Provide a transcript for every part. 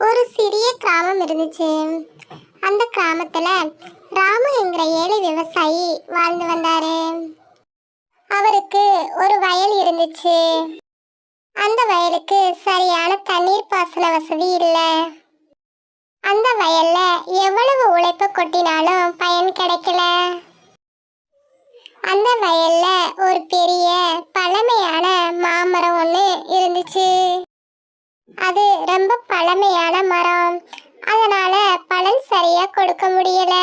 ஒரு சிறிய கிராமம் இருந்துச்சு. அந்த கிராமத்துல ராமு என்கிற ஏழை விவசாயி வாழ்ந்து வந்தாரு. அவருக்கு ஒரு வயல் இருந்துச்சு. அந்த வயலுக்கு சரியான தண்ணீர் பாசன வசதி இல்லை. அந்த வயல்ல எவ்வளவு உழைப்பு கொட்டினாலும் பயன் கிடைக்கல. அந்த வயல்ல ஒரு பெரிய பழமையான மாமரம் ஒன்று இருந்துச்சு. அது ரொம்ப பழமையான மரம். அதனால பலன் சரியா கொடுக்க முடியல.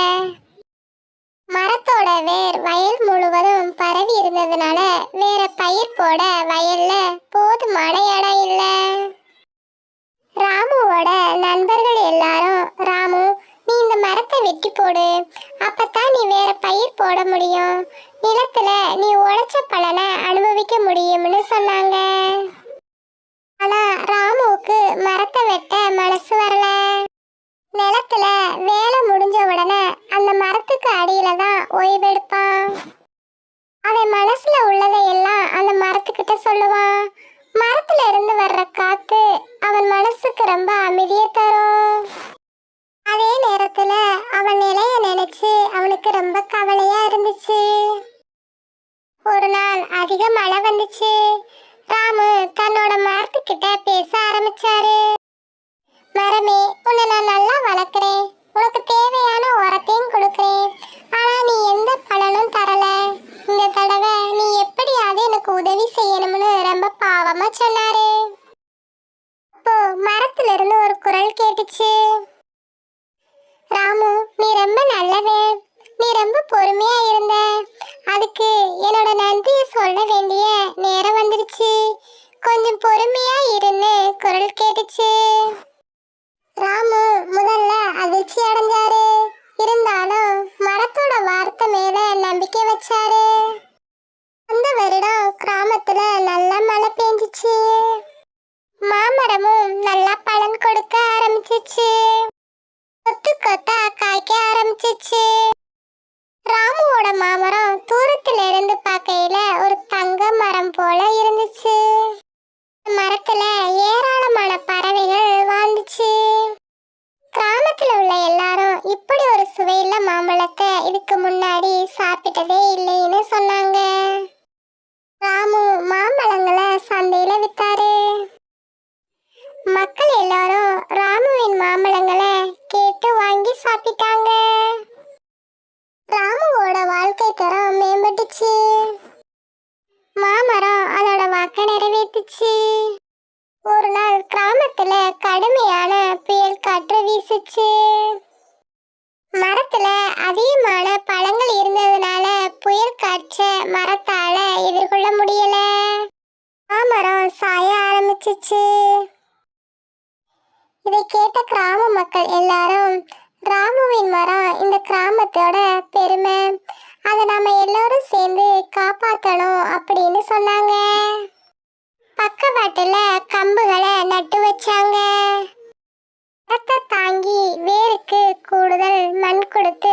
மரத்தோட வேர் வயல் முழுவதும் பரவி இருந்ததுனால வேற பயிர் போட வயல்ல போதுமான இடம் இல்ல. ராமுவோட நண்பர்கள் எல்லாரும் ராமு நீ இந்த மரத்தை வெட்டி போடு. அப்பதான் நீ வேற பயிர் போட முடியும். நிலத்துல நீ உழைச்ச பலனை அனுபவிக்க முடியும்னு சொன்னாங்க. ஓய்வெடுப்பான். அவன் மனசுல உள்ளதை எல்லாம் அந்த மரத்துக்கிட்ட சொல்லுவான். மரத்துல இருந்து வர்ற காத்து அவன் மனசுக்கு ரொம்ப அமைதியை தரும். அதே நேரத்துல அவன் நிலைய நினைச்சு அவனுக்கு ரொம்ப கவலையா இருந்துச்சு. ஒரு நாள் அதிக மழை வந்துச்சு. ராமு தன்னோட மரத்துக்கிட்ட பேச ஆரம்பிச்சாரு. மரமே உன்னை நான் நல்லா வளர்க்குறேன். உதவி செய்யணும்னு ரொம்ப பாவமா சொன்னாரு. அப்போ மரத்துல இருந்து ஒரு குரல் கேட்டுச்சு. ராமு நீ ரொம்ப நல்லவன் நீ ரொம்ப பொறுமையா இருந்த. அதுக்கு என்னோட நன்றியை சொல்ல வேண்டிய நேரம் வந்துருச்சு. கொஞ்சம் பொறுமையா இருன்னு குரல் கேட்டுச்சு. ராமு முதல்ல அதிர்ச்சி அடைஞ்சாரு. இருந்தாலும் மரத்தோட வார்த்தை மேல நம்பிக்கை வச்சாரு அந்த வருடம் கிராமத்துல நல்ல மழை பெஞ்சிச்சு மாமரமும் நல்லா பலன் கொடுக்க ஆரம்பிச்சிச்சு கொத்து கொத்தா ஆரம்பிச்சிச்சு. ராமுவோட மாமரம் தூரத்துல இருந்து பார்க்கையில ஒரு தங்க மரம் போல இருந்துச்சு. மரத்துல ஏராளமான பறவைகள் வாழ்ந்துச்சு. கிராமத்துல உள்ள எல்லாரும் இப்படி ஒரு சுவையில மாம்பழத்தை இதுக்கு முன்னாடி சாப்பிட்டதே இல்லைன்னு சொன்னாங்க. ராமு மாம்பழங்களை சந்தையில வித்தாரு. மக்கள் எல்லாரும் ராமுவின் மாம்பழங்களை கே கேட்டு வாங்கி சாப்பிட்டாங்க. ராமுவோட வாழ்க்கை தரம் மேம்பட்டுச்சு. மாமரம் அதோட வாக்க நிறைவேற்றுச்சு ஒரு நாள் கிராமத்துல கடுமையான புயல் காற்று வீசுச்சு. மரத்துல அதிகமான பழங்கள் இருந்ததுனால புயல் காற்ற மரத்தால எதிர்கொள்ள முடியல. மாமரம் சாய ஆரம்பிச்சிச்சு. இதை கேட்ட கிராம மக்கள் எல்லாரும் ராமுவின் மரம் இந்த கிராமத்தோட பெருமை. அதை நாம எல்லாரும் சேர்ந்து காப்பாற்றணும் அப்படின்னு சொன்னாங்க. பக்கவாட்டுல கம்புகளை நட்டு வச்சாங்க. மரத்தை தாங்கி வேருக்கு கூடுதல் மண் கொடுத்து